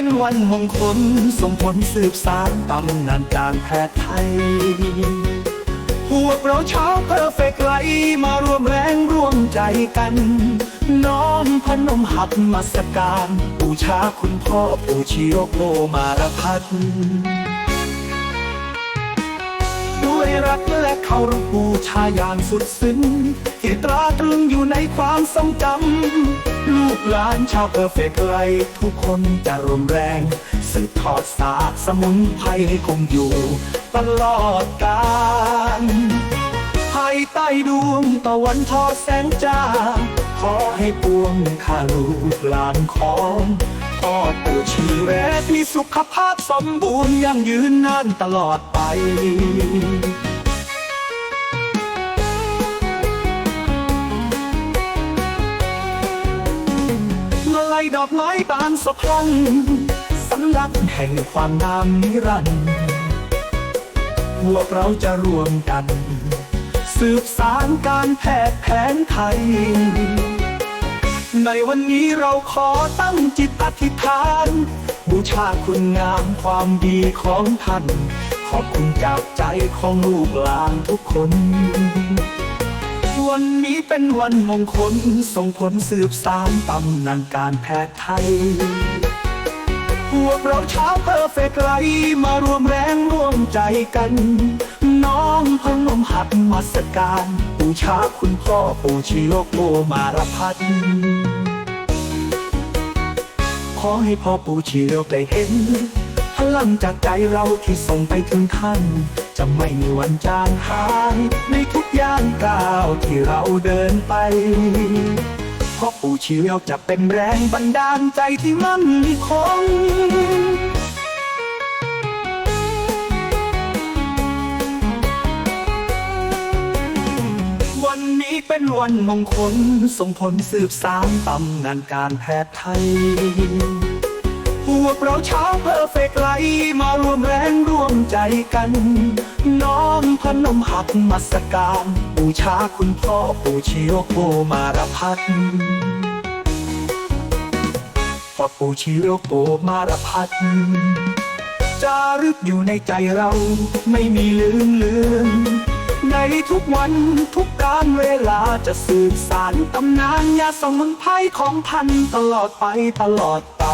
เป็นวันมงคลส่งผลสืบสานตำนานการแพทย์ไทย พวกเราชาวเพอร์เฟกไลมารวมแรงร่วมใจกัน น้อมพนมหัดมาสการบูชาคุณพ่อปู่ชิโรโกมารพัฒด้วยรักและเคารพบูชาอย่างสุดซึ้งที่ตราตรึงอยู่ในความทรงจำ กหลานชาวเพอร์เฟกไลทุกคนจะรวมแรงสืบทอดศาสตร์สมุนไพรให้คงอยู่ ตลอดกาลภายใต้ดวงตะวันทอดแสงจ้า ขอให้ปวงข้าลูกหลานของพ่อปู่ชีแรกมีสุขภาพสมบูรณ์ยั่งยืนนานตลอดไป ดอกไม้บานสะพรั่งสัญลักษณ์แห่งความงามนิรันดร์พวกเราจะรวมกัน สืบสารการแพทย์แผนไทย ในวันนี้เราขอตั้งจิตอธิษฐาน บูชาคุณงามความดีของท่าน ขอบคุณจากใจของลูกหลานทุกคน วันนี้เป็นวันมงคลส่งผลสืบสารตำนานการแพทย์ไทย พวกเราชาวเพอร์เฟกไลมารวมแรงร่วมใจกัน น้องพนมหัดมาสการบูชาคุณพ่อปู่ชิโรโกมารพัฒนขอให้พ่อปู่ชิโรได้เห็นพลังจากใจเราที่ส่งไปถึงท่าน จะไม่มีวันจางหายในทุกย่างก้าวที่เราเดินไปเพราะปู่ชีวจะเป็นแรงบันดาลใจที่มั่นคงวันนี้เป็นวันมงคลส่งผลสืบสานตำนานการแพทย์ไทย พวกเราชาวเพอร์เฟกไลมารวมแรงร่วมใจกัน น้อมพนมหักมาสการบูชาคุณพ่อปู่ชิโรโกมารพัฒนพ่อปู่ชิโรโกมารพัฒนจารึกอยู่ในใจเราไม่มีลืมเลือนในทุกวันทุกการเวลาจะสืบสานตำนานยาสมุนไพรของพันตลอดไปตลอดไป